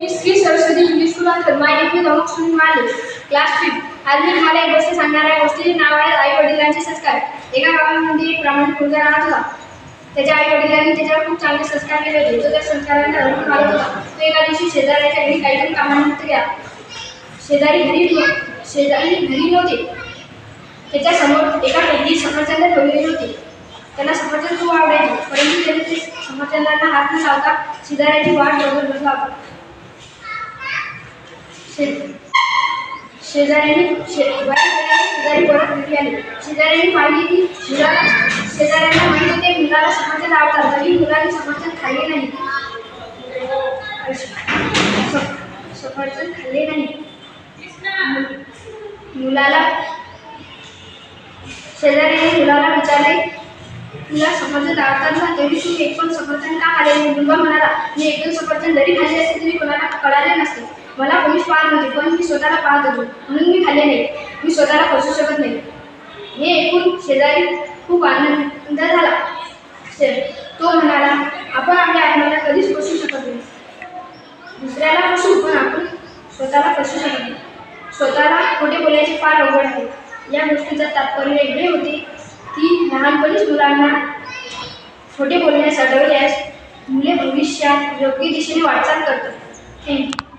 Me Shri Saraswati English school of माय मी प्रमुख सुनील माले क्लास फिफ्थ आज मी तुम्हाला एक गोष्ट सांगणार आहे. गोष्टीचे नाव आहे आई वडिलांचे संस्कार. एका गावामध्ये एक प्रामाणिक मुलगा राहत होता. त्याच्या आई वडिलांनी त्याच्यावर खूप चांगले संस्कार केले होते. तो त्या संस्कारांना धरून मारत होता. तो एका दिवशी शेजाऱ्याच्या घरी काहीतरी कामानिमित्त गेला. शेजारी घरी शेजारी घरी नव्हते. त्याच्यासमोर एका पेटीत सफरचंद ठेवलेली होती. त्याला सफरचंद खूप आवडायचे. परंतु त्याने ते सफरचंदांना हात न लावता शेजाऱ्याची वाट बघत बसला होता. शे- शेजाऱ्यांनी शे शेजारी परत घरी आले शेजाऱ्यांनी पाहिली की मुलाला शेजाऱ्यांना माहिती होते मुलाला सफरचंद आवडतात तरी मुलाने सफरचंद खाल्ले नाही. सफ- सफरचंद खाल्ले नाही. मुलाला शेजाऱ्याने मुलाला विचारले तुला सफरचंद आवडतात ना तरी तू एक पण सफरचंद का खाल्ले मुलगा म्हणाला मी एक दोन सफरचंद जरी खाल्ले असते तरी कोणाला कळाले नसते. मला कोणीच पाहत नव्हते पण मी स्वतःला पाहत होतो. म्हणून मी खाल्ले नाही मी स्वतःला फसू शकत नाही. हे ऐकून शेजारी खूप आनंद झाला. शे- तो म्हणाला आपण आपल्या आत्म्याला कधीच फसू शकत नाही. दुसऱ्याला फसू पण आपण स्वतःला फसू शकत नाही. स्वतःला खोटे बोलायचे फार अवघड आहे. या गोष्टीचं तात्पर्य एवढे होते की लहानपणीच मुलांना खोटे बोलण्यास अडवल्यास मुले भविष्यात योग्य दिशेने वाटचाल करतात. थँक्यू